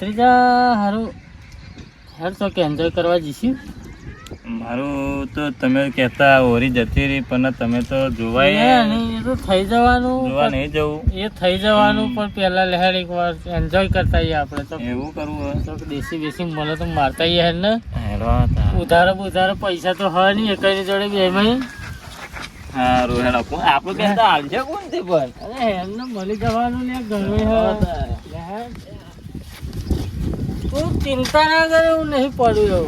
ભત્રીજા હારું હેર તો કે એન્જોય કરવા જઈશું. મારું તો તમે કહેતા હોરી જતી રહી પણ તમે તો જોવાય ને, ને, એ તો થઈ જવાનું જોવા નહીં જવું. એ થઈ જવાનું પણ પહેલા લહેર એક વાર એન્જોય કરતા આવીએ આપણે તો. એવું કરવું તો દેશી બેસી મને તો મારતા આવીએ ને. ઉધારો ઉધારો પૈસા તો હોય નહીં એકની જોડે બે માં સારું હેડો કોણ આપણું કહેતા હાલશે કોણ તે પણ? અરે એમને મળી જવાનું ને હે તું ચિંતા ના કરે હું નહીં પડ્યો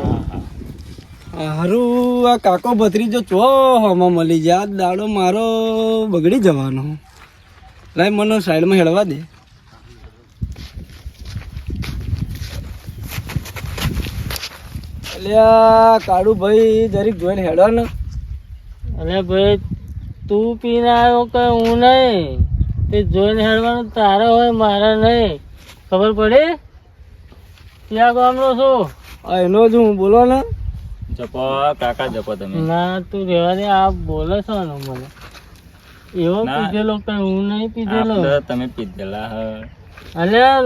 હારું આ કાકો ભત્રીજો ચો હમાં મળી જાય. આ દાડો મારો બગડી જવાનો. લાય મને સાઈડમાં હેળવા દે. અલ્યા કાળુ ભાઈ જરીક જોઈને હેડો ને. અરે ભાઈ તું પીને આવ્યો કે હું નહીં? તે જોઈને હેડવાનું તારા હોય મારા નહીં. ખબર પડી? ક્યાં ગામનો છું? આ એનો જ હું બોલો ને. જપો કાકા જપો તમે. ના તું રહેવા દે આ બોલે છો ને મને. એવો પીધેલો કે હું નહીં પીધેલો? તમે પીધેલા હ. અલ્યા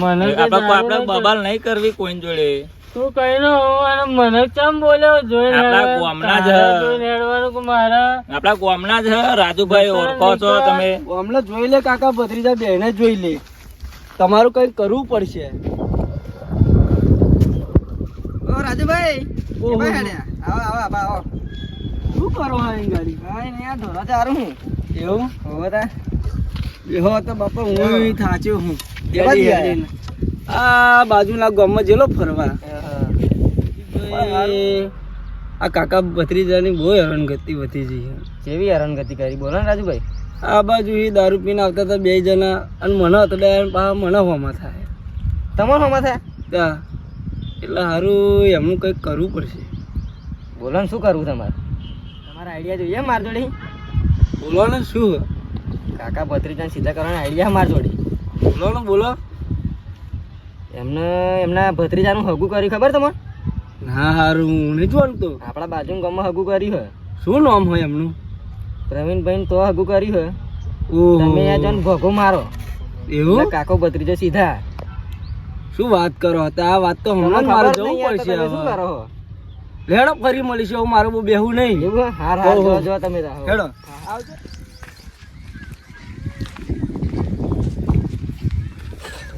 મને આપણે આપણે બબાલ નહીં કરવી કોઈ જોડે. તું કઈ નો અને મને કેમ બોલ્યો? જોઈને આપણા ગામના જ. નેડવાનું જોઈને હેડવાનું કે મારા? આપણા ગામના જ હ રાજુભાઈ ઓળખો છો તમે. ગામના જોઈ લે કાકા ભત્રીજા બેને જોઈ લે. તમારું કઈ કરવું પડશે ઓ રાજુભાઈ આવો આવો આવો આવો. શું કરો હા ગાડી? કાંઈ નહીં આ ઢોરા ચારું હું. એવું? હવે તા બેહો તો બાપા હું થાચ્યો હું. આ બાજુના ગામમાં જેલો ફરવા. આ કાકા ભત્રીજાની બહુ હેરાનગતિ વધી છે. કેવી હેરાનગતિ કરી? બોલો ને રાજુભાઈ. આ બાજુ એ દારૂ પીને આવતા હતા બે જણા. અને મને હતા પા મને હોમાં થાય. તમારો હોમાં થાય? એટલે સારું એમનું કંઈક કરવું પડશે. બોલો ને શું કરવું તમારે? તમારા આઈડિયા જોઈએ માર જોડે? બોલો ને શું? કાકા ભત્રીજાને સીધા કરવાના આઈડિયા માર જોડે. બોલો ને બોલો. એમને એમના ભત્રીજાનું હગું કર્યું ખબર તમને? ના સારું હું નહીં જોવાનું તો. આપણા બાજુ ગામમાં હગું કર્યું હોય શું નામ હોય એમનું? પ્રવીણભાઈ તો હગું કર્યું હોય તમે આ જણ ભગો મારો. એવું? કાકો ભત્રીજો સીધા. શું વાત કરો? હતા આ વાત તો હમણાં મારે જવું પડશે શું. કરો લેડો ફરી મળીશું. હવે મારું બહુ નહીં. હે? હાર હાર જો જો તમે. હેડો.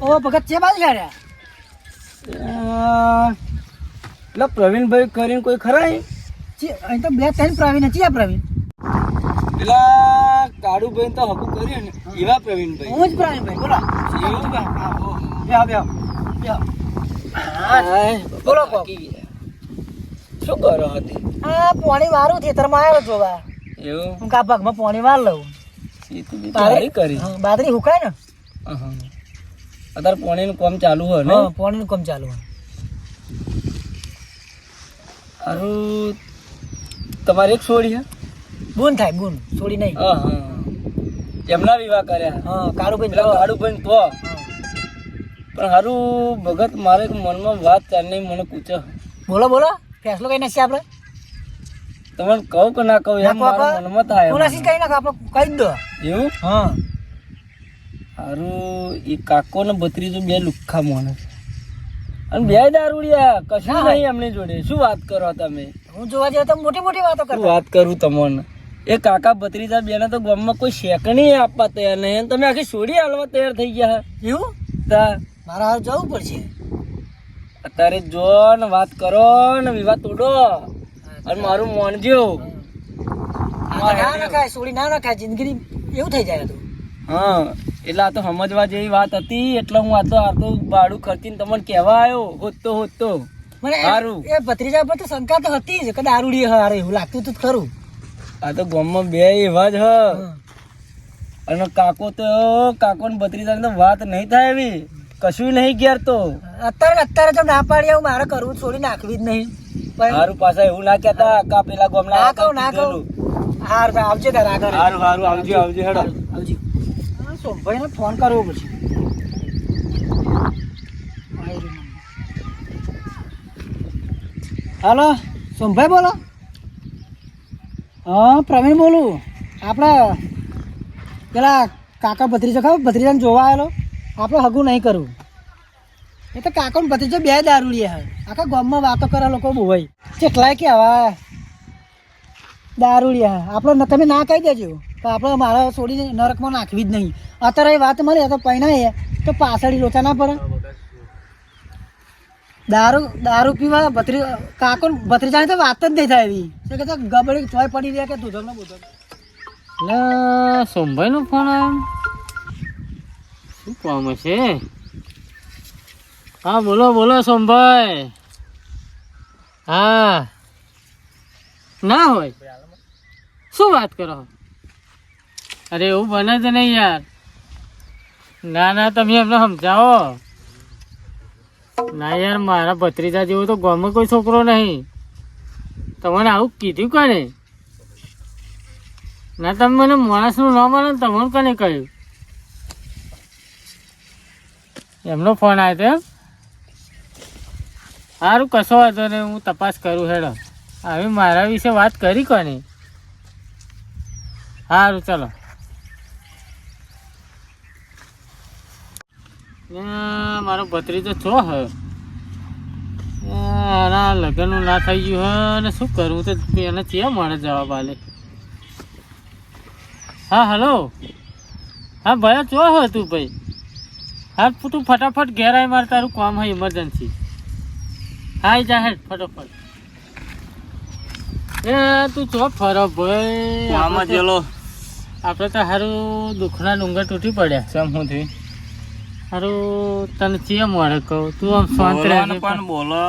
ઓ ભગત છે બાજુ ગાડ્યા એટલે પ્રવીણભાઈ કરીને કોઈ ખરા અહીં? અહીં તો બ્લેક થઈને પ્રવીણ છે આ પ્રવીણ? પેલા કાળુભાઈ તો હકુ કર્યું ને એવા પ્રવીણભાઈ. હું જ પ્રવીણભાઈ બોલો. એવું? બેહો હાય, બોલો. શું કરો હતી? આ પોણી વારું ખેતરમાં આવ્યો જોવા. એવું? હું કા પગમાં પોણી વાર લઉં? એ તો બી સારી કરી. બાદરી હુકાય ને? અત્યારે પોણીનું કામ ચાલુ હોય ને? પોણીનું કામ ચાલુ હોય. અરું તમારે એક છોડી હે? બૂન થાય બૂન છોડી નહીં. એમના વિવાહ કર્યા. હા કાળું પેલા કાળુભાઈ તો. પણ હારું ભગત મારે મનમાં વાત ચાલની મને પૂછો. બોલો બોલો. ફેસલો કઈ નથી આપણે? તમને કહું કે ના કહું એમ મારા મનમાં થાય કોનાથી કઈ નાખો આપણે કહી દો. એવું? હા. હારું એ કાકો ને ભત્રીજો બે લુખ્ખા માણસ. અને બે દારૂડિયા કશું. નહીં એમની જોડે. શું વાત કરો તમે? હું જોવા જઈએ તો મોટી મોટી વાતો કરું વાત કરું તમને? એ કાકા ભત્રીજા બેને તો ગામમાં કોઈ શેકણી આપવા તૈયાર નહીં. તમે આખી છોડી હાલવા તૈયાર થઈ ગયા. એવું? તા. મારા હાલ જવું પડશે. અત્યારે જો ને વાત કરો ને વિવાદ તોડો. અને મારું માનજો ના નખાય સોડી ના નખાય જિંદગી એવું થઈ જાય હતું હા એટલે આ તો સમજવા જેવી વાત હતી એટલે હું આ તો આ તો ભાડું ખર્ચીને તમને કહેવા આવ્યો હોત તો મને તો. સારું. એ ભત્રીજા પર તો શંકા તો હતી જ કે દારૂડી હારે એવું લાગતું હતું ખરું. આ તો ગામમાં બે એવા જ હ. અને કાકો તો કાકો ને ભત્રીજાની તો વાત નહીં થાય એવી. કશું નહીં ઘેર તો. અત્યારે અત્યારે તો ના પાડી આવું મારે કરવું છોડી નાખવી જ નહીં. પણ હારું પાછા એવું ના કહેતા કા પેલા ગોમલા ના કહું ના કહું. હાર આવજે તાર આગળ હારું હારું આવજો આવજો. હેડો. આવજો. સોમભાઈ ને ફોન કરવો પછી હાલો સોમભાઈ બોલો. હા પ્રવીણ બોલું. આપણે પેલા કાકા ભત્રીજા ખબર ભત્રીજાને જોવા આવેલો? આપણે હગું નહીં કરવું એ તો કાકો ને ભત્રીજો બે દારૂડિયા હે. આખા ગામમાં વાતો કરે લોકો બહુ હોય. કેટલાય કેવા દારૂ લે આપણે તમે ના કહી દેજો. તો આપણે મારા છોડીને નરકમાં નાખવી જ નહીં. અત્યારે વાત મળી તો પૈણા તો પાછળ લોચા ના પડે. દારૂ દારૂ પીવા ભત્રી કાકો ભત્રીજાને તો વાત જ નહીં થાય એવી. છે કે તો ગબડી ચોય પડી રહ્યા કે દૂધક ને બુધક એટલે સોમભાઈ નો ફોન આવ્યો શું કામ હશે? હા, બોલો બોલો સોમભાઈ. હા. ના હોય. શું વાત કરો અરે, એવું બને જ નહીં યાર. ના ના, તમે એમને સમજાવો. ના યાર, મારા ભત્રીજા જેવો તો ગામમાં કોઈ છોકરો નહીં. તમને આવું કીધું કોને ના, તમે મને માણસનું ને તમને કને કહ્યું? એમનો ફોન આવ્યો હતો સારું કશો વાંધો નહીં, હું તપાસ કરું હેડો. હવે મારા વિશે વાત કરી કોની? સારું ચલો. ને મારો ભત્રીજો છો હવે. એના લગ્નનું ના થઈ ગયું હે અને શું કરવું તો એને ચિયા મળે જવાબ આલે? હા હલો હા, ભયા, ચો હો તું ભાઈ? હા તું ફટાફટ ઘેર આવી મારે તારું કામ હોય ઇમરજન્સી હા જા હેડ ફટાફટ. એ તું ચો ફરો ભાઈ. આમાં જેલો આપણે તો સારું દુઃખના ડુંગર તૂટી પડ્યા. છે હું થયું? સારું તને ચિયા મળે કહું? તું આમ શાંત રહે પણ બોલો.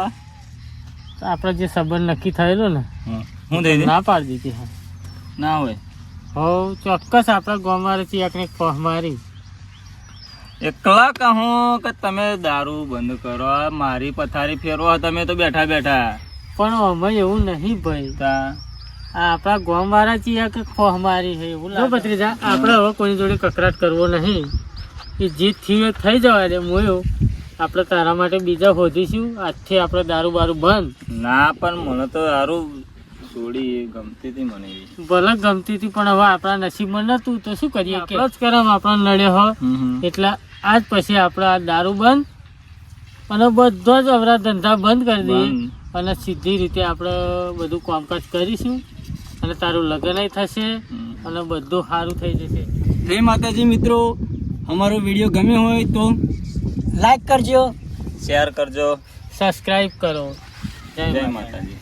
આપણે જે સંબંધ નક્કી થયેલો ને હું થઈ ના પાડી દીધી હા. ના હોય. હો ચોક્કસ આપણા ગામમાં ચિયાકને ફોહ મારી. એકલા કહું કે તમે દારૂ બંધ કરો? આ મારી પથારી ફેરવો તમે તો બેઠા બેઠા. પણ અમે એવું નહીં ભાઈ. આ આપણા ગોમ વાળા છીએ કે ખોહ મારી છે એવું લાગે. ભત્રીજા આપણે હવે કોઈની જોડે કકરાટ કરવો નહીં. એ જીત થયું એ થઈ જવા દે મોયો આપણે તારા માટે બીજા શોધીશું આજથી આપણે દારૂ બારૂ બંધ. ના પણ મને તો દારૂ છોડી ગમતી હતી મને એવી ભલે ગમતી હતી પણ હવે આપણા નસીબમાં નતું તો શું કરીએ? કે જ કરમ આપણા નડે હો. એટલે આજ પછી આપણે આ દારૂ બંધ અને બધો જ અવરા ધંધા બંધ કરી દઈએ. અને સીધી રીતે આપણે બધું કામકાજ કરીશું અને તારું લગ્ન થશે અને બધું સારું થઈ જશે. જય માતાજી મિત્રો. અમારો વીડિયો ગમ્યો હોય તો લાઈક કરજો. શેર કરજો. સબસ્ક્રાઈબ કરો. જય જય માતાજી.